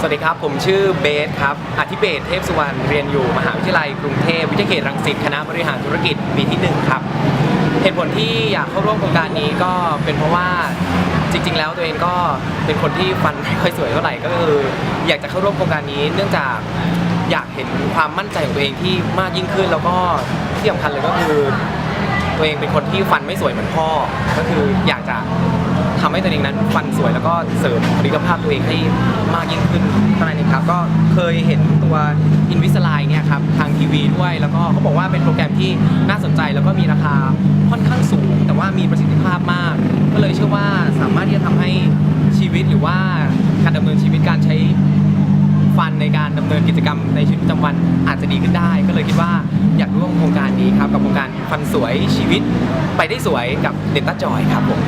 สวัสดีครับ ผมชื่อเบสครับอธิเบศเทพสุวรรณเรียนอยู่มหาวิทยาลัยกรุงเทพวิทยาเขตรังสิตคณะบริหารธุรกิจปีที่หนึ่งครับเหตุผลที่อยากเข้าร่วมโครงการนี้ก็เป็นเพราะว่าจริง ๆ แล้วตัวเองก็เป็นคนที่ฟันไม่ค่อยสวยเท่าไหร่ก็คืออยากจะเข้าร่วมโครงการนี้ เนื่องจากอยากเห็นความมั่นใจของตัวเองที่มากยิ่งขึ้น แล้วก็ที่สำคัญเลยก็คือ ตัวเองเป็นคนที่ฟันไม่สวยเหมือนพ่อ ก็คืออยากจะ ทำให้ตัวเองนั้นฟันสวยแล้วก็เสริมบุคลิกภาพตัวเองให้มากยิ่งขึ้นเท่านั้นเองครับก็เคยเห็นตัว Invisalign เนี่ยครับทางทีวีด้วยแล้วก็เขาบอกว่าเป็นโปรแกรมที่น่าสนใจแล้วก็มีราคาค่อนข้างสูง แต่ว่ามีประสิทธิภาพมาก ก็เลยเชื่อว่าสามารถที่จะทำให้ชีวิตหรือว่าการดำเนินชีวิตการใช้ฟันในการดำเนินกิจกรรมในชีวิตประจำวันอาจจะดีขึ้นได้ ก็เลยคิดว่าอยากร่วมโครงการนี้ครับกับโครงการฟันสวยชีวิตไปได้สวยกับเดนต้าจอยครับผม